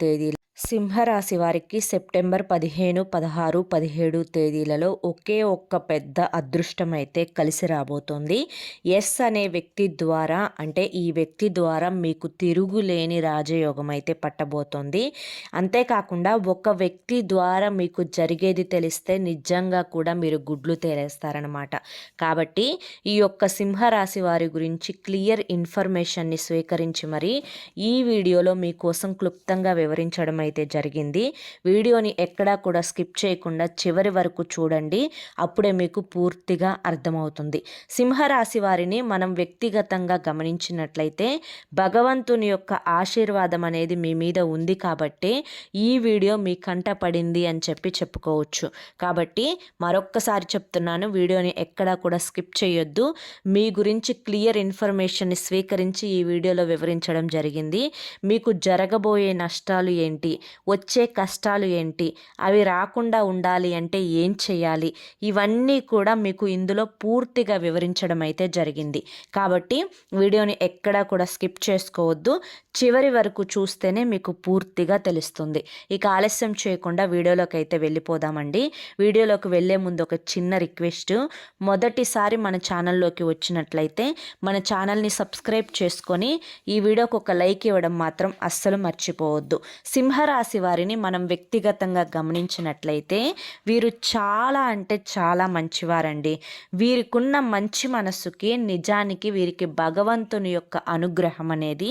തീയതിയിൽ సింహరాశి వారికి సెప్టెంబర్ పదిహేను పదహారు పదిహేడు తేదీలలో ఒకే ఒక్క పెద్ద అదృష్టం అయితే కలిసి రాబోతోంది. ఎస్ అనే వ్యక్తి ద్వారా అంటే ఈ వ్యక్తి ద్వారా మీకు తిరుగులేని రాజయోగం అయితే పట్టబోతోంది. అంతేకాకుండా ఒక వ్యక్తి ద్వారా మీకు జరిగేది తెలిస్తే నిజంగా కూడా మీరు గుడ్లు తేలేస్తారనమాట కాబట్టి ఈ యొక్క సింహరాశి వారి గురించి క్లియర్ ఇన్ఫర్మేషన్ని స్వీకరించి మరి ఈ వీడియోలో మీకోసం క్లుప్తంగా వివరించడం అయితే జరిగింది. వీడియోని ఎక్కడా కూడా స్కిప్ చేయకుండా చివరి వరకు చూడండి. అప్పుడే మీకు పూర్తిగా అర్థమవుతుంది. సింహరాశి వారిని మనం వ్యక్తిగతంగా గమనించినట్లయితే భగవంతుని యొక్క ఆశీర్వాదం అనేది మీ మీద ఉంది కాబట్టి ఈ వీడియో మీ కంట పడింది అని చెప్పి చెప్పుకోవచ్చు. కాబట్టి మరొక్కసారి చెప్తున్నాను వీడియోని ఎక్కడా కూడా స్కిప్ చేయొద్దు. మీ గురించి క్లియర్ ఇన్ఫర్మేషన్ని స్వీకరించి ఈ వీడియోలో వివరించడం జరిగింది. మీకు జరగబోయే నష్టాలు ఏంటి? వచ్చే కష్టాలు ఏంటి? అవి రాకుండా ఉండాలి అంటే ఏం చేయాలి? ఇవన్నీ కూడా మీకు ఇందులో పూర్తిగా వివరించడం అయితే జరిగింది. కాబట్టి వీడియోని ఎక్కడా కూడా స్కిప్ చేసుకోవద్దు. చివరి వరకు చూస్తేనే మీకు పూర్తిగా తెలుస్తుంది. ఇక ఆలస్యం చేయకుండా వీడియోలోకి అయితే వెళ్ళిపోదామండి. వీడియోలోకి వెళ్ళే ముందు ఒక చిన్న రిక్వెస్ట్. మొదటిసారి మన ఛానల్లోకి వచ్చినట్లయితే మన ఛానల్ని సబ్స్క్రైబ్ చేసుకొని ఈ వీడియోకి ఒక లైక్ ఇవ్వడం మాత్రం అస్సలు మర్చిపోవద్దు. సింహరాశి వారిని మనం వ్యక్తిగతంగా గమనించినట్లయితే వీరు చాలా అంటే చాలా మంచివారండి. వీరికున్న మంచి మనస్సుకి నిజానికి వీరికి భగవంతుని యొక్క అనుగ్రహం అనేది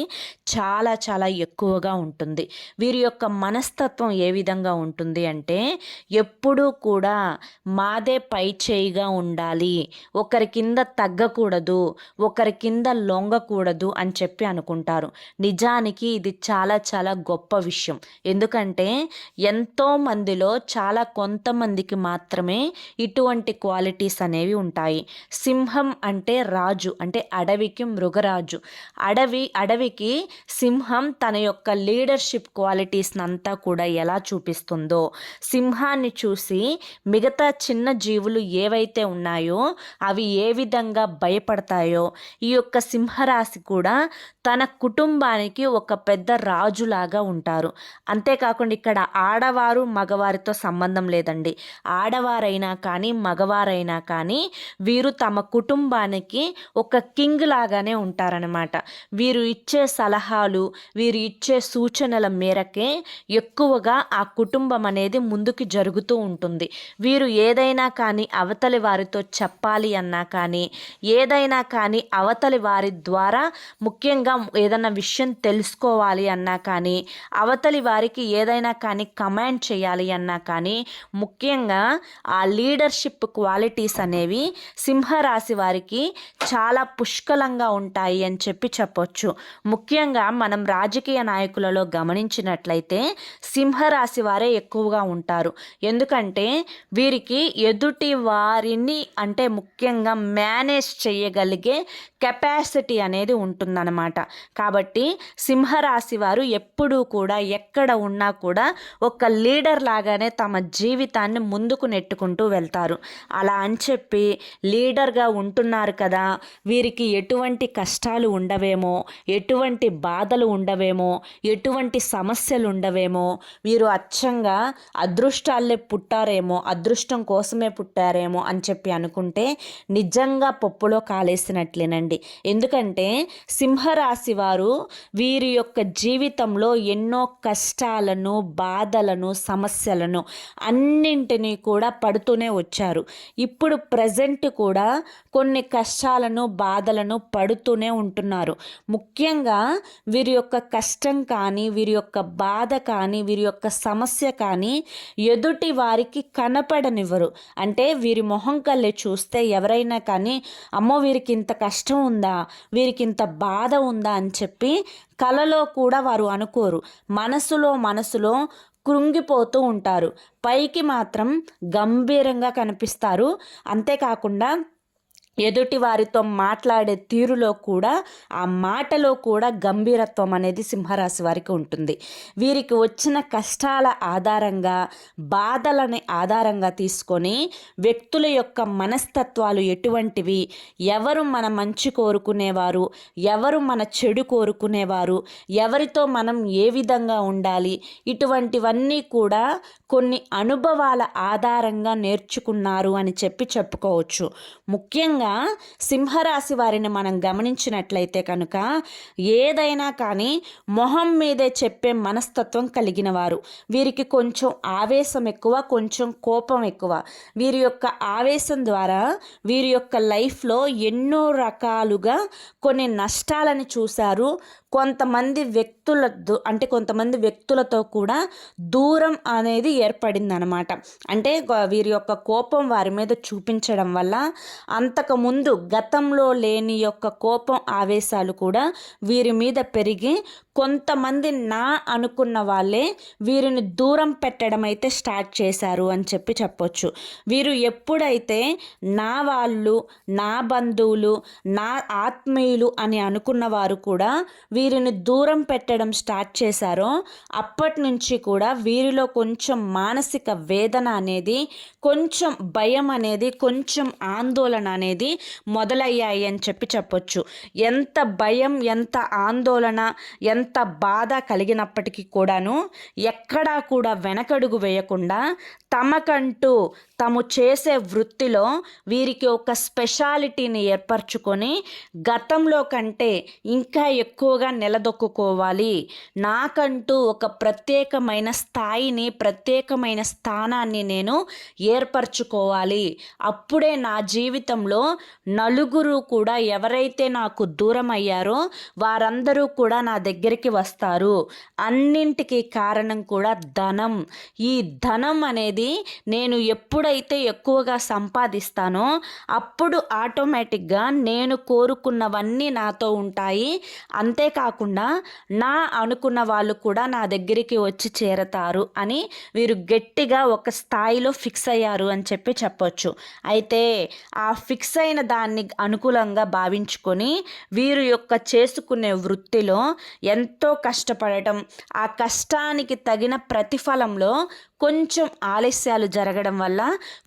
చాలా చాలా ఎక్కువగా ఉంటుంది. వీరి యొక్క మనస్తత్వం ఏ విధంగా ఉంటుంది అంటే ఎప్పుడూ కూడా మాదే పై చేయిగా ఉండాలి. ఒకరి కింద తగ్గకూడదు ఒకరి కింద లొంగకూడదు అని చెప్పి అనుకుంటారు. నిజానికి ఇది చాలా చాలా గొప్ప విషయం. ఎందుకంటే ఎంతో మందిలో చాలా కొంతమందికి మాత్రమే ఇటువంటి క్వాలిటీస్ అనేవి ఉంటాయి. సింహం అంటే రాజు అంటే అడవికి మృగరాజు. అడవి అడవికి సింహం తన యొక్క లీడర్షిప్ క్వాలిటీస్ని అంతా కూడా ఎలా చూపిస్తుందో సింహాన్ని చూసి మిగతా చిన్న జీవులు ఏవైతే ఉన్నాయో అవి ఏ విధంగా భయపడతాయో ఈ యొక్క సింహరాశి కూడా తన కుటుంబానికి ఒక పెద్ద రాజులాగా ఉంటారు. అంతేకాకుండా ఇక్కడ ఆడవారు మగవారితో సంబంధం లేదండి. ఆడవారైనా కానీ మగవారైనా కానీ వీరు తమ కుటుంబానికి ఒక కింగ్ లాగానే ఉంటారనమాట వీరు ఇచ్చే సలహాలు వీరు ఇచ్చే సూచనల మేరకే ఎక్కువగా ఆ కుటుంబం అనేది ముందుకు జరుగుతూ ఉంటుంది. వీరు ఏదైనా కానీ అవతలి వారితో చెప్పాలి అన్నా కానీ ఏదైనా కానీ అవతలి వారి ద్వారా ముఖ్యంగా ఏదైనా విషయం తెలుసుకోవాలి అన్నా కానీ అవతలి వారికి ఏదైనా కానీ కమాండ్ చేయాలి అన్నా కానీ ముఖ్యంగా ఆ లీడర్షిప్ క్వాలిటీస్ అనేవి సింహరాశి వారికి చాలా పుష్కలంగా ఉంటాయి అని చెప్పి చెప్పొచ్చు. ముఖ్యంగా మనం రాజకీయ నాయకులలో గమనించినట్లయితే సింహరాశి వారే ఎక్కువగా ఉంటారు. ఎందుకంటే వీరికి ఎదుటి వారిని అంటే ముఖ్యంగా మేనేజ్ చేయగలిగే కెపాసిటీ అనేది ఉంటుందన్నమాట. కాబట్టి సింహరాశి వారు ఎప్పుడూ కూడా ఎక్కడ ఉన్నా కూడా ఒక లీడర్ లాగానే తమ జీవితాన్ని ముందుకు నెట్టుకుంటూ వెళ్తారు. అలా అని చెప్పి లీడర్గా ఉంటున్నారు కదా వీరికి ఎటువంటి కష్టాలు ఉండవేమో ఎటువంటి బాధలు ఉండవేమో ఎటువంటి సమస్యలు ఉండవేమో వీరు అచ్చంగా అదృష్టాలే పుట్టారేమో అదృష్టం కోసమే పుట్టారేమో అని చెప్పి అనుకుంటే నిజంగా పప్పులో కాలేసినట్లేనండి. ఎందుకంటే సింహరాశి వారు వీరి యొక్క జీవితంలో ఎన్నో కష్టాలను బాధలను సమస్యలను అన్నింటినీ కూడా పడుతూనే వచ్చారు. ఇప్పుడు ప్రజెంట్ కూడా కొన్ని కష్టాలను బాధలను పడుతూనే ఉంటున్నారు. ముఖ్యంగా వీరి యొక్క కష్టం కానీ వీరి యొక్క బాధ కానీ వీరి యొక్క సమస్య కానీ ఎదుటి వారికి కనపడనివ్వరు. అంటే వీరి మొహం కళ్ళే చూస్తే ఎవరైనా కానీ అమ్మో వీరికి ఇంత కష్టం ఉందా? వీరికి ఇంత బాధ ఉందా అని చెప్పి కలలో కూడా వారు అనుకోరు. మనసులో మనసులో కృంగిపోతూ ఉంటారు. పైకి మాత్రం గంభీరంగా కనిపిస్తారు. అంతేకాకుండా ఎదుటి వారితో మాట్లాడే తీరులో కూడా ఆ మాటలో కూడా గంభీరత్వం అనేది సింహరాశి వారికి ఉంటుంది. వీరికి వచ్చిన కష్టాల ఆధారంగా బాధలని ఆధారంగా తీసుకొని వ్యక్తుల యొక్క మనస్తత్వాలు ఎటువంటివి ఎవరు మన మంచి కోరుకునేవారు ఎవరు మన చెడు కోరుకునేవారు ఎవరితో మనం ఏ విధంగా ఉండాలి ఇటువంటివన్నీ కూడా కొన్ని అనుభవాల ఆధారంగా నేర్చుకున్నారు అని చెప్పి చెప్పుకోవచ్చు. ముఖ్యంగా సింహరాశి వారిని మనం గమనించినట్లయితే కనుక ఏదైనా కానీ మొహం మీదే చెప్పే మనస్తత్వం కలిగిన వారు. వీరికి కొంచెం ఆవేశం ఎక్కువ కొంచెం కోపం ఎక్కువ. వీరి యొక్క ఆవేశం ద్వారా వీరి యొక్క లైఫ్లో ఎన్నో రకాలుగా కొన్ని నష్టాలని చూశారు కొంతమంది వ్యక్తుల అంటే కొంతమంది వ్యక్తులతో కూడా దూరం అనేది ఏర్పడింది అనమాట అంటే వీరి యొక్క కోపం వారి మీద చూపించడం వల్ల అంతకుముందు గతంలో లేని యొక్క కోపం ఆవేశాలు కూడా వీరి మీద పెరిగి కొంతమంది నా అనుకున్న వాళ్ళే వీరిని దూరం పెట్టడం అయితే స్టార్ట్ చేశారు అని చెప్పి చెప్పొచ్చు. వీరు ఎప్పుడైతే నా వాళ్ళు నా బంధువులు నా ఆత్మీయులు అని అనుకున్న వారు కూడా వీరిని దూరం పెట్టడం స్టార్ట్ చేశారో అప్పటి నుంచి కూడా వీరిలో కొంచెం మానసిక వేదన అనేది కొంచెం భయం అనేది కొంచెం ఆందోళన అనేది మొదలయ్యాయి అని చెప్పి చెప్పొచ్చు. ఎంత భయం ఎంత ఆందోళన ఎంత ఎంత బాధ కలిగినప్పటికీ కూడాను ఎక్కడా కూడా వెనకడుగు వేయకుండా తమకంటూ తాము చేసే వృత్తిలో వీరికి ఒక స్పెషాలిటీని ఏర్పరచుకొని గతంలో కంటే ఇంకా ఎక్కువగా నిలదొక్కుకోవాలి. నాకంటూ ఒక ప్రత్యేకమైన స్థాయిని ప్రత్యేకమైన స్థానాన్ని నేను ఏర్పరచుకోవాలి. అప్పుడే నా జీవితంలో నలుగురు కూడా ఎవరైతే నాకు దూరం అయ్యారో వారందరూ కూడా నా దగ్గరికి వస్తారు. అన్నింటికి కారణం కూడా ధనం. ఈ ధనం అనేది నేను ఎప్పుడైతే ఎక్కువగా సంపాదిస్తానో అప్పుడు ఆటోమేటిక్గా నేను కోరుకున్నవన్నీ నాతో ఉంటాయి. అంతేకాకుండా నా అనుకున్న వాళ్ళు కూడా నా దగ్గరికి వచ్చి చేరతారు అని వీరు గట్టిగా ఒక స్థాయిలో ఫిక్స్ అయ్యారు అని చెప్పి చెప్పొచ్చు. అయితే ఆ ఫిక్స్ అయిన దాన్ని అనుకూలంగా భావించుకొని వీరు యొక్క చేసుకునే వృత్తిలో ఎంతో కష్టపడటం ఆ కష్టానికి తగిన ప్రతిఫలంలో కొంచెం ఆలస్యాలు జరగడం వల్ల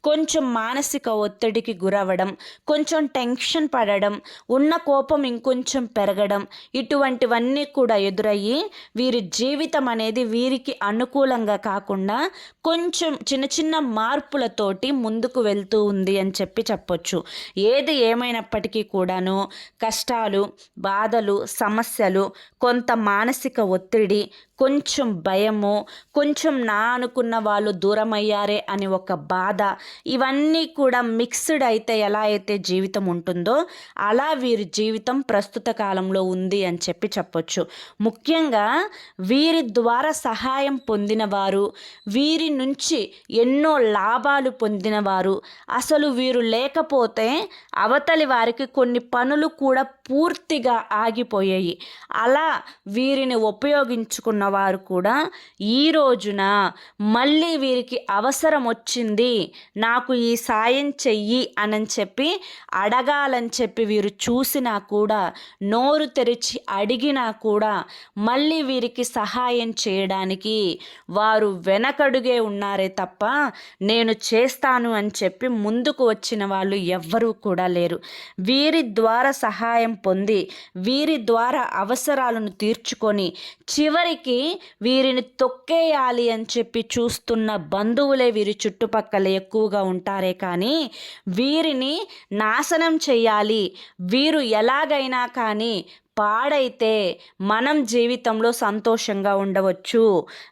కొంచెం మానసిక ఒత్తిడికి గురవ్వడం కొంచెం టెన్షన్ పడడం ఉన్న కోపం ఇంకొంచెం పెరగడం ఇటువంటివన్నీ కూడా ఎదురయ్యి వీరి జీవితం అనేది వీరికి అనుకూలంగా కాకుండా కొంచెం చిన్న చిన్న మార్పులతోటి ముందుకు వెళ్తూ ఉంది అని చెప్పి చెప్పొచ్చు. ఏది ఏమైనప్పటికీ కూడాను కష్టాలు బాధలు సమస్యలు కొంత మానసిక ఒత్తిడి కొంచెం భయము కొంచెం నా అనుకున్న వాళ్ళు దూరం అయ్యారే అని ఒక బాధ ఇవన్నీ కూడా మిక్స్డ్ అయితే ఎలా అయితే జీవితం ఉంటుందో అలా వీరి జీవితం ప్రస్తుత కాలంలో ఉంది అని చెప్పి చెప్పొచ్చు. ముఖ్యంగా వీరి ద్వారా సహాయం పొందినవారు వీరి నుంచి ఎన్నో లాభాలు పొందినవారు. అసలు వీరు లేకపోతే అవతలి వారికి కొన్ని పనులు కూడా పూర్తిగా ఆగిపోయాయి. అలా వీరిని ఉపయోగించుకున్న వారు కూడా ఈ రోజున మళ్ళీ వీరికి అవసరం వచ్చింది. నాకు ఈ సాయం చెయ్యి అని చెప్పి అడగాలని చెప్పి వీరు చూసినా కూడా నోరు తెరిచి అడిగినా కూడా మళ్ళీ వీరికి సహాయం చేయడానికి వారు వెనకడుగే ఉన్నారే తప్ప నేను చేస్తాను అని చెప్పి ముందుకు వచ్చిన వాళ్ళు ఎవ్వరూ కూడా లేరు. వీరి ద్వారా సహాయం పొంది వీరి ద్వారా అవసరాలను తీర్చుకొని చివరికి వీరిని తొక్కేయాలి అని చెప్పి చూస్తున్న బంధువులే వీరి చుట్టుపక్కల ఎక్కువగా ఉంటారే కానీ వీరిని నాశనం చేయాలి వీరు ఎలాగైనా కానీ పాడైతే మనం జీవితంలో సంతోషంగా ఉండవచ్చు.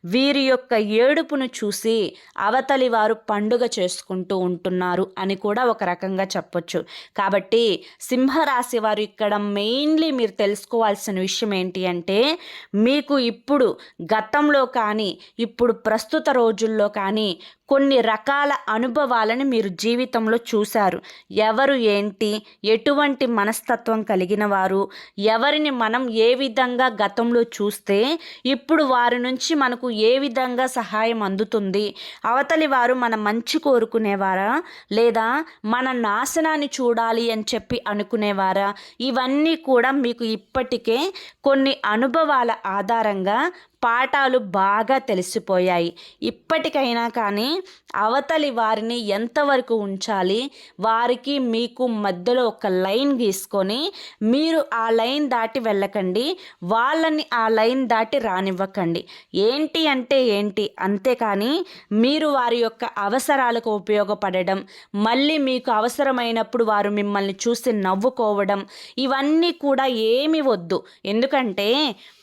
వీరి యొక్క ఏడుపును చూసి అవతలి వారు పండుగ చేసుకుంటూ ఉంటున్నారు అని కూడా ఒక రకంగా చెప్పొచ్చు. కాబట్టి సింహరాశి వారు ఇక్కడ మెయిన్లీ మీరు తెలుసుకోవాల్సిన విషయం ఏంటి అంటే మీకు ఇప్పుడు గతంలో కానీ ఇప్పుడు ప్రస్తుత రోజుల్లో కానీ కొన్ని రకాల అనుభవాలను మీరు జీవితంలో చూశారు. ఎవరు ఏంటి? ఎటువంటి మనస్తత్వం కలిగిన వారు? ఎవరిని మనం ఏ విధంగా గతంలో చూస్తే ఇప్పుడు వారి నుంచి మనకు ఏ విధంగా సహాయం అందుతుంది? అవతలి వారు మన మంచి కోరుకునేవారా? లేదా మన నాశనాన్ని చూడాలి అని చెప్పి అనుకునేవారా? ఇవన్నీ కూడా మీకు ఇప్పటికే కొన్ని అనుభవాల ఆధారంగా పాఠాలు బాగా తెలిసిపోయాయి. ఇప్పటికైనా కానీ అవతలి వారిని ఎంతవరకు ఉంచాలి? వారికి మీకు మధ్యలో ఒక లైన్ గీసుకొని మీరు ఆ లైన్ దాటి వెళ్ళకండి. వాళ్ళని ఆ లైన్ దాటి రానివ్వకండి. ఏంటి అంటే ఏంటి? అంతేకాని మీరు వారి యొక్క అవసరాలకు ఉపయోగపడడం మళ్ళీ మీకు అవసరమైనప్పుడు వారు మిమ్మల్ని చూసి నవ్వుకోవడం ఇవన్నీ కూడా ఏమి వద్దు. ఎందుకంటే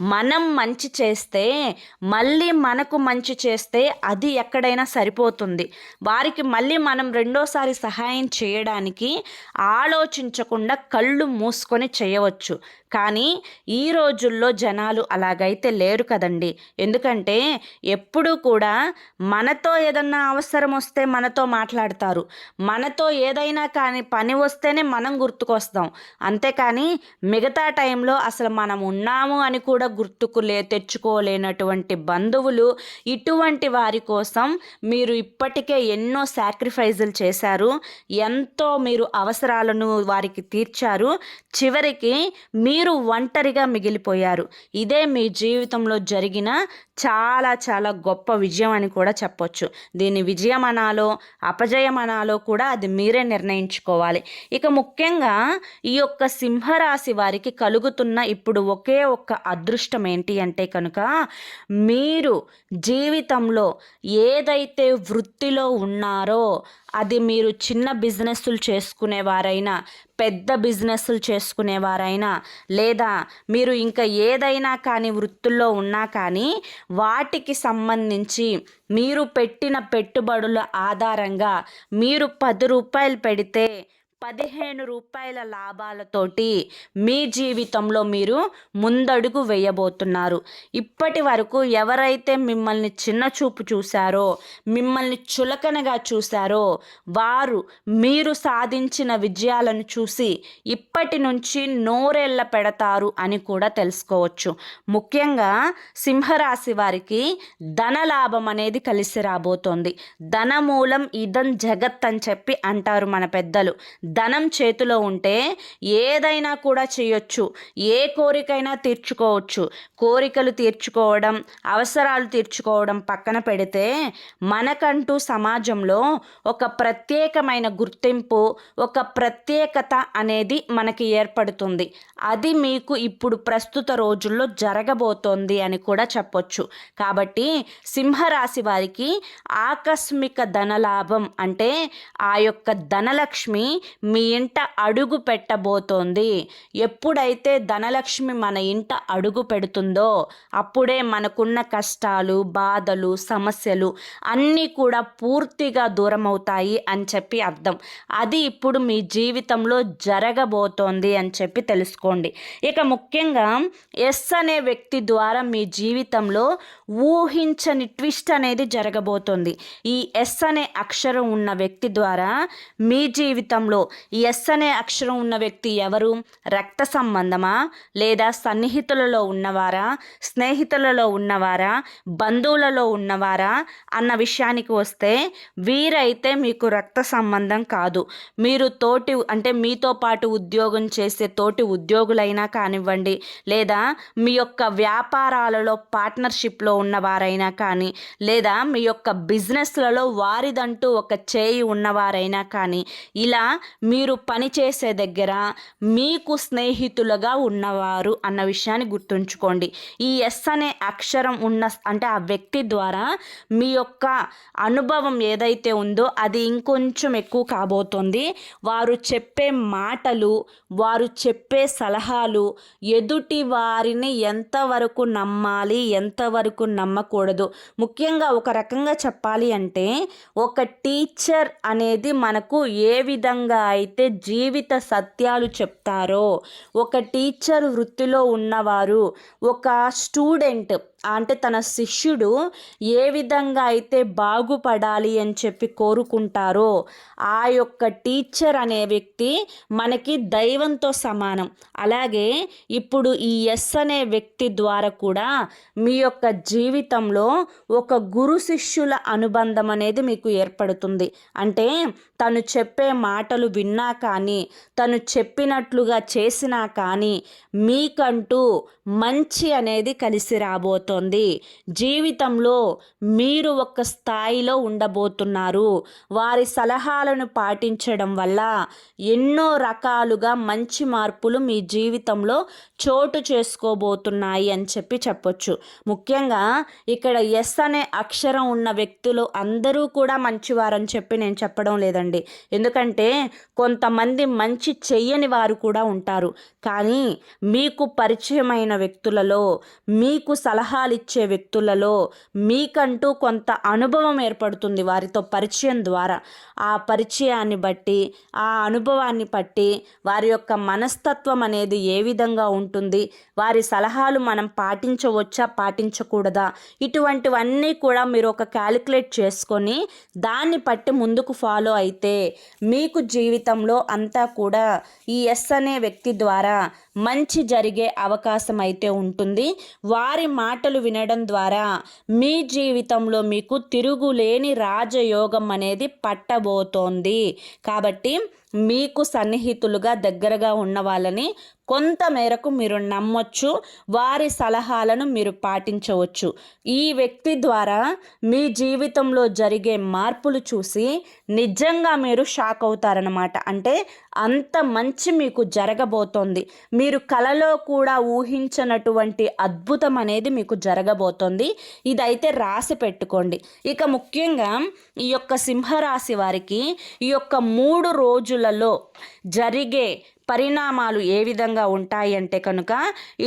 మనం మంచి చేస్తే మళ్ళీ మనకు మంచి చేస్తే అది ఎక్కడైనా సరిపోతుంది. వారికి మళ్ళీ మనం రెండోసారి సహాయం చేయడానికి ఆలోచించకుండా కళ్ళు మూసుకొని చేయవచ్చు. కానీ ఈ రోజుల్లో జనాలు అలాగైతే లేరు కదండి. ఎందుకంటే ఎప్పుడూ కూడా మనతో ఏదన్నా అవసరం వస్తే మనతో మాట్లాడతారు. మనతో ఏదైనా కానీ పని వస్తేనే మనం గుర్తుకొస్తాం. అంతేకాని మిగతా టైంలో అసలు మనం ఉన్నాము అని కూడా గుర్తుకు లే తెచ్చుకోలేనటువంటి బంధువులు ఇటువంటి వారి కోసం మీరు ఇప్పటికే ఎన్నో సాక్రిఫైజులు చేశారు. ఎంతో మీరు అవసరాలను వారికి తీర్చారు. చివరికి మీరు మీరు ఒంటరిగా మిగిలిపోయారు. ఇదే మీ జీవితంలో జరిగిన చాలా చాలా గొప్ప విజయం అని కూడా చెప్పొచ్చు. దీన్ని విజయం అనాలో అపజయం అనాలో కూడా అది మీరే నిర్ణయించుకోవాలి. ఇక ముఖ్యంగా ఈ యొక్క సింహరాశి వారికి కలుగుతున్న ఇప్పుడు ఒకే ఒక్క అదృష్టం ఏంటి అంటే కనుక మీరు జీవితంలో ఏదైతే వృత్తిలో ఉన్నారో అది మీరు చిన్న బిజినెస్లు చేసుకునేవారైనా పెద్ద బిజినెస్లు చేసుకునేవారైనా లేదా మీరు ఇంకా ఏదైనా కానీ వృత్తుల్లో ఉన్నా కానీ వాటికి సంబంధించి మీరు పెట్టిన పెట్టుబడుల ఆధారంగా మీరు పది రూపాయలు పెడితే పదిహేను రూపాయల లాభాలతోటి మీ జీవితంలో మీరు ముందడుగు వేయబోతున్నారు. ఇప్పటి వరకు ఎవరైతే మిమ్మల్ని చిన్న చూపు చూశారో మిమ్మల్ని చులకనగా చూశారో వారు మీరు సాధించిన విజయాలను చూసి ఇప్పటి నుంచి నోరెళ్ళ పెడతారు అని కూడా తెలుసుకోవచ్చు. ముఖ్యంగా సింహరాశి వారికి ధన లాభం అనేది కలిసి రాబోతోంది. ధనమూలం ఇదం జగత్ అని చెప్పి అంటారు మన పెద్దలు. ధనం చేతిలో ఉంటే ఏదైనా కూడా చేయొచ్చు. ఏ కోరికైనా తీర్చుకోవచ్చు. కోరికలు తీర్చుకోవడం అవసరాలు తీర్చుకోవడం పక్కన పెడితే మనకంటూ సమాజంలో ఒక ప్రత్యేకమైన గుర్తింపు ఒక ప్రత్యేకత అనేది మనకి ఏర్పడుతుంది. అది మీకు ఇప్పుడు ప్రస్తుత రోజుల్లో జరగబోతోంది అని కూడా చెప్పొచ్చు. కాబట్టి సింహరాశి వారికి ఆకస్మిక ధనలాభం అంటే ఆ యొక్క ధనలక్ష్మి మీ ఇంట అడుగు పెట్టబోతోంది. ఎప్పుడైతే ధనలక్ష్మి మన ఇంట అడుగు పెడుతుందో అప్పుడే మనకున్న కష్టాలు బాధలు సమస్యలు అన్నీ కూడా పూర్తిగా దూరం అవుతాయి అని చెప్పి అర్థం. అది ఇప్పుడు మీ జీవితంలో జరగబోతోంది అని చెప్పి తెలుసుకోండి. ఇక ముఖ్యంగా ఎస్ అనే వ్యక్తి ద్వారా మీ జీవితంలో ఊహించని ట్విస్ట్ అనేది జరగబోతోంది. ఈ ఎస్ అనే అక్షరం ఉన్న వ్యక్తి ద్వారా మీ జీవితంలో ఎస్ అనే అక్షరం ఉన్న వ్యక్తి ఎవరు? రక్త సంబంధమా? లేదా సన్నిహితులలో ఉన్నవారా? స్నేహితులలో ఉన్నవారా? బంధువులలో ఉన్నవారా? అన్న విషయానికి వస్తే వీరైతే మీకు రక్త సంబంధం కాదు. మీరు తోటి అంటే మీతో పాటు ఉద్యోగం చేసే తోటి ఉద్యోగులైనా కానివ్వండి లేదా మీ యొక్క వ్యాపారాలలో పార్ట్నర్షిప్లో ఉన్నవారైనా కానీ లేదా మీ యొక్క బిజినెస్లలో వారిదంటూ ఒక చేయి ఉన్నవారైనా కానీ ఇలా మీరు పనిచేసే దగ్గర మీకు స్నేహితులుగా ఉన్నవారు అన్న విషయాన్ని గుర్తుంచుకోండి. ఈ ఎస్ అనే అక్షరం ఉన్న అంటే ఆ వ్యక్తి ద్వారా మీ యొక్క అనుభవం ఏదైతే ఉందో అది ఇంకొంచెం ఎక్కువ కాబోతుంది. వారు చెప్పే మాటలు వారు చెప్పే సలహాలు ఎదుటి వారిని ఎంతవరకు నమ్మాలి ఎంతవరకు నమ్మకూడదు. ముఖ్యంగా ఒక రకంగా చెప్పాలి అంటే ఒక టీచర్ అనేది మనకు ఏ విధంగా అయితే జీవిత సత్యాలు చెప్తారో ఒక టీచర్ వృత్తిలో ఉన్నవారు ఒక స్టూడెంట్ అంటే తన శిష్యుడు ఏ విధంగా అయితే బాగుపడాలి అని చెప్పి కోరుకుంటారో ఆ యొక్క టీచర్ అనే వ్యక్తి మనకి దైవంతో సమానం. అలాగే ఇప్పుడు ఈ ఎస్ అనే వ్యక్తి ద్వారా కూడా మీ యొక్క జీవితంలో ఒక గురు శిష్యుల అనుబంధం అనేది మీకు ఏర్పడుతుంది. అంటే తను చెప్పే మాటలు విన్నా కానీ తను చెప్పినట్లుగా చేసినా కానీ మీకంటూ మంచి అనేది కలిసి రాబోతోంది. జీవితంలో మీరు ఒక స్థాయిలో ఉండబోతున్నారు. వారి సలహాలను పాటించడం వల్ల ఎన్నో రకాలుగా మంచి మార్పులు మీ జీవితంలో చోటు చేసుకోబోతున్నాయి అని చెప్పి చెప్పొచ్చు. ముఖ్యంగా ఇక్కడ ఎస్ అనే అక్షరం ఉన్న వ్యక్తులు అందరూ కూడా మంచివారని చెప్పి నేను చెప్పడం లేదండి. ఎందుకంటే కొంతమంది మంచి చెయ్యని వారు కూడా ఉంటారు. కానీ మీకు పరిచయమైన వ్యక్తులలో మీకు సలహాలు ఇచ్చే వ్యక్తులలో మీకంటూ కొంత అనుభవం ఏర్పడుతుంది వారితో పరిచయం ద్వారా. ఆ పరిచయాన్ని బట్టి ఆ అనుభవాన్ని బట్టి వారి యొక్క మనస్తత్వం అనేది ఏ విధంగా ఉంటుంది వారి సలహాలు మనం పాటించవచ్చా పాటించకూడదా ఇటువంటివన్నీ కూడా మీరు ఒక క్యాలిక్యులేట్ చేసుకొని దాన్ని బట్టి ముందుకు ఫాలో అయితే అయితే మీకు జీవితంలో అంతా కూడా ఈ ఎస్ అనే వ్యక్తి ద్వారా మంచి జరిగే అవకాశం అయితే ఉంటుంది. వారి మాటలు వినడం ద్వారా మీ జీవితంలో మీకు తిరుగులేని రాజయోగం అనేది పట్టబోతోంది. కాబట్టి మీకు సన్నిహితులుగా దగ్గరగా ఉన్న వాళ్ళని కొంత మేరకు మీరు నమ్మొచ్చు. వారి సలహాలను మీరు పాటించవచ్చు. ఈ వ్యక్తి ద్వారా మీ జీవితంలో జరిగే మార్పులు చూసి నిజంగా మీరు షాక్ అవుతారనమాట అంటే అంత మంచి మీకు జరగబోతోంది. మీ మీరు కలలో కూడా ఊహించనటువంటి అద్భుతం అనేది మీకు జరగబోతోంది. ఇదైతే రాసి పెట్టుకోండి. ఇక ముఖ్యంగా ఈ యొక్క సింహరాశి వారికి ఈ యొక్క మూడు రోజులలో జరిగే పరిణామాలు ఏ విధంగా ఉంటాయంటే కనుక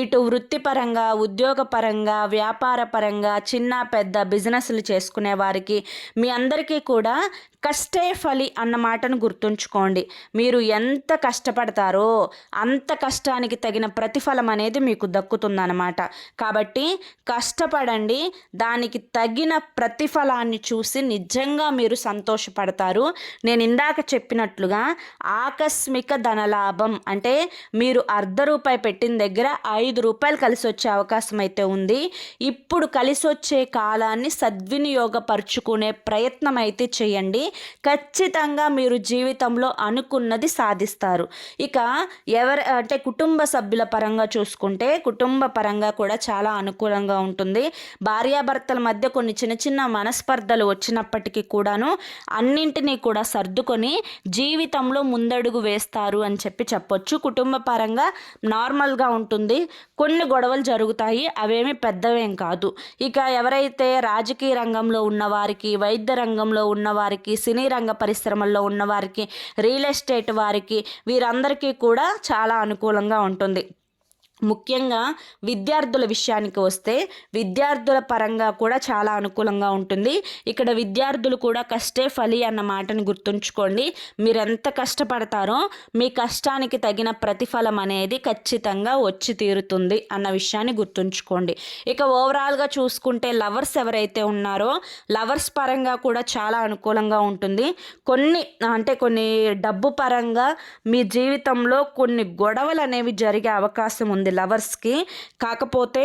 ఇటు వృత్తిపరంగా ఉద్యోగపరంగా వ్యాపార పరంగా చిన్న పెద్ద బిజినెస్లు చేసుకునే వారికి మీ అందరికీ కూడా కష్టే ఫలి అన్న మాటను గుర్తుంచుకోండి. మీరు ఎంత కష్టపడతారో అంత కష్టానికి తగిన ప్రతిఫలం అనేది మీకు దక్కుతుందన్నమాట. కాబట్టి కష్టపడండి దానికి తగిన ప్రతిఫలాన్ని చూసి నిజంగా మీరు సంతోషపడతారు. నేను ఇందాక చెప్పినట్లుగా ఆకస్మిక ధనలాభం అంటే మీరు అర్ధ రూపాయి పెట్టిన దగ్గర ఐదు రూపాయలు కలిసి వచ్చే అవకాశం అయితే ఉంది. ఇప్పుడు కలిసి వచ్చే కాలాన్ని సద్వినియోగపరుచుకునే ప్రయత్నం అయితే చేయండి. ఖచ్చితంగా మీరు జీవితంలో అనుకున్నది సాధిస్తారు. ఇక ఎవరి అంటే కుటుంబ సభ్యుల పరంగా చూసుకుంటే కుటుంబ పరంగా కూడా చాలా అనుకూలంగా ఉంటుంది. భార్యాభర్తల మధ్య కొన్ని చిన్న చిన్న మనస్పర్ధలు వచ్చినప్పటికీ కూడాను అన్నింటినీ కూడా సర్దుకొని జీవితంలో ముందడుగు వేస్తారు అని చెప్పి చెప్పొచ్చు. కుటుంబ పరంగా నార్మల్గా ఉంటుంది. కొన్ని గొడవలు జరుగుతాయి. అవేమి పెద్దవేం కాదు. ఇక ఎవరైతే రాజకీయ రంగంలో ఉన్నవారికి వైద్య రంగంలో ఉన్నవారికి సినీ రంగ పరిశ్రమల్లో ఉన్నవారికి రియల్ ఎస్టేట్ వారికి వీరందరికీ కూడా చాలా అనుకూలంగా ఉంటుంది. ముఖ్యంగా విద్యార్థుల విషయానికి వస్తే విద్యార్థుల పరంగా కూడా చాలా అనుకూలంగా ఉంటుంది. ఇక్కడ విద్యార్థులు కూడా కష్టే ఫలి అన్న మాటను గుర్తుంచుకోండి. మీరు ఎంత కష్టపడతారో మీ కష్టానికి తగిన ప్రతిఫలం అనేది ఖచ్చితంగా వచ్చి తీరుతుంది అన్న విషయాన్ని గుర్తుంచుకోండి. ఇక ఓవరాల్గా చూసుకుంటే లవర్స్ ఎవరైతే ఉన్నారో లవర్స్ పరంగా కూడా చాలా అనుకూలంగా ఉంటుంది. కొన్ని అంటే కొన్ని డబ్బు పరంగా మీ జీవితంలో కొన్ని గొడవలు అనేవి జరిగే అవకాశం ఉంది. లవర్స్కి. కాకపోతే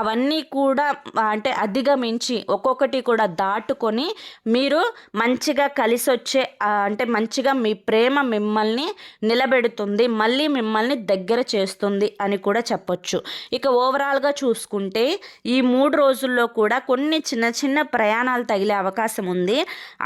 అవన్నీ కూడా అంటే అధిగమించి ఒక్కొక్కటి కూడా దాటుకొని మీరు మంచిగా కలిసి వచ్చే అంటే మంచిగా మీ ప్రేమ మిమ్మల్ని నిలబెడుతుంది మళ్ళీ మిమ్మల్ని దగ్గర చేస్తుంది అని కూడా చెప్పొచ్చు. ఇక ఓవరాల్గా చూసుకుంటే ఈ మూడు రోజుల్లో కూడా కొన్ని చిన్న చిన్న ప్రయాణాలు తగిలే అవకాశం ఉంది.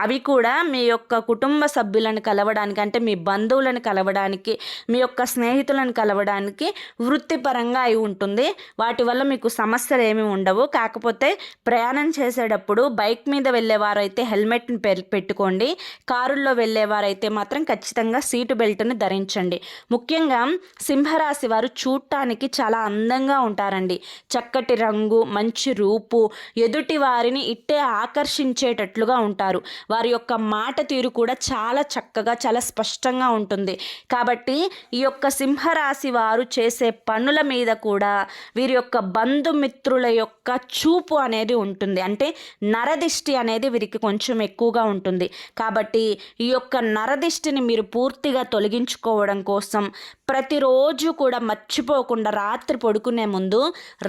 అవి కూడా మీ యొక్క కుటుంబ సభ్యులను కలవడానికి అంటే మీ బంధువులను కలవడానికి మీ యొక్క స్నేహితులను కలవడానికి వృత్తిపర పరంగా అయి ఉంటుంది. వాటి వల్ల మీకు సమస్యలు ఏమీ ఉండవు. కాకపోతే ప్రయాణం చేసేటప్పుడు బైక్ మీద వెళ్ళేవారైతే హెల్మెట్ని పె- పెట్టుకోండి. కారుల్లో వెళ్ళేవారైతే మాత్రం ఖచ్చితంగా సీటు బెల్ట్ని ధరించండి. ముఖ్యంగా సింహరాశి వారు చూడటానికి చాలా అందంగా ఉంటారండి. చక్కటి రంగు మంచి రూపు ఎదుటి వారిని ఇట్టే ఆకర్షించేటట్లుగా ఉంటారు. వారి యొక్క మాట తీరు కూడా చాలా చక్కగా చాలా స్పష్టంగా ఉంటుంది. కాబట్టి ఈ యొక్క సింహరాశి వారు చేసే పనుల మీద కూడా వీరి యొక్క బంధుమిత్రుల యొక్క చూపు అనేది ఉంటుంది. అంటే నరదిష్టి అనేది వీరికి కొంచెం ఎక్కువగా ఉంటుంది. కాబట్టి ఈ యొక్క నరదిష్టిని మీరు పూర్తిగా తొలగించుకోవడం కోసం ప్రతిరోజు కూడా మర్చిపోకుండా రాత్రి పడుకునే ముందు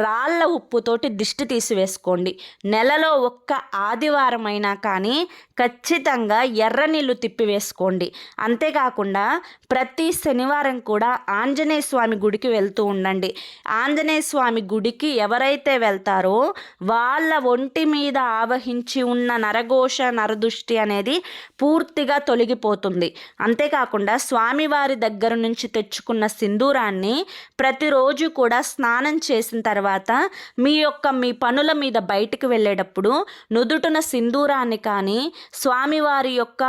రాళ్ళ ఉప్పుతోటి దిష్టి తీసివేసుకోండి. నెలలో ఒక్క ఆదివారం అయినా కానీ ఖచ్చితంగా ఎర్ర నీళ్ళు తిప్పివేసుకోండి. అంతేకాకుండా ప్రతి శనివారం కూడా ఆంజనేయ స్వామి గుడికి వెళ్తూ ఉండండి. ఆంజనేయ స్వామి గుడికి ఎవరైతే వెళ్తారో వాళ్ళ ఒంటి మీద ఆవహించి ఉన్న నరఘోష నరదృష్టి అనేది పూర్తిగా తొలగిపోతుంది. అంతేకాకుండా స్వామివారి దగ్గర నుంచి తెచ్చుకున్న సింధూరాన్ని ప్రతిరోజు కూడా స్నానం చేసిన తర్వాత మీ యొక్క మీ పనుల మీద బయటికి వెళ్ళేటప్పుడు నుదుటున సింధూరాన్ని కానీ స్వామివారి యొక్క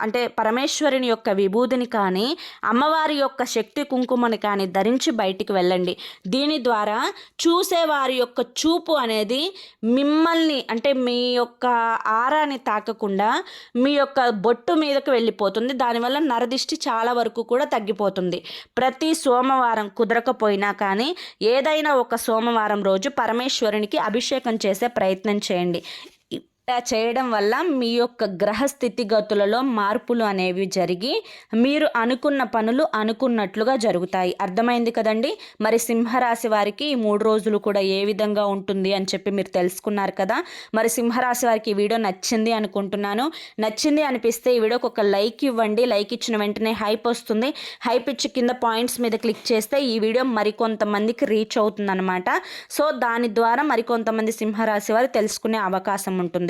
అంటే పరమేశ్వరుని యొక్క విభూతిని కానీ అమ్మవారి యొక్క శక్తి కుంకుమని కానీ ధరించి బయటికి వెళ్ళండి. దీని ద్వారా చూసేవారి యొక్క చూపు అనేది మిమ్మల్ని అంటే మీ యొక్క ఆరాని తాకకుండా మీ యొక్క బొట్టు మీదకు వెళ్ళిపోతుంది. దానివల్ల నరదిష్టి చాలా వరకు కూడా తగ్గిపోతుంది. ప్రతి సోమవారం కుదరకపోయినా కానీ ఏదైనా ఒక సోమవారం రోజు పరమేశ్వరునికి అభిషేకం చేసే ప్రయత్నం చేయండి. చేయడం వల్ల మీ యొక్క గ్రహ స్థితిగతులలో మార్పులు అనేవి జరిగి మీరు అనుకున్న పనులు అనుకున్నట్లుగా జరుగుతాయి. అర్థమైంది కదండి? మరి సింహరాశి వారికి ఈ మూడు రోజులు కూడా ఏ విధంగా ఉంటుంది అని చెప్పి మీరు తెలుసుకున్నారు కదా? మరి సింహరాశి వారికి ఈ వీడియో నచ్చింది అనుకుంటున్నాను. నచ్చింది అనిపిస్తే ఈ వీడియోకి ఒక లైక్ ఇవ్వండి. లైక్ ఇచ్చిన వెంటనే హైప్ వస్తుంది. హైప్ ఇచ్చి కింద పాయింట్స్ మీద క్లిక్ చేస్తే ఈ వీడియో మరికొంతమందికి రీచ్ అవుతుందన్నమాట. సో దాని ద్వారా మరికొంతమంది సింహరాశి వారు తెలుసుకునే అవకాశం ఉంటుంది.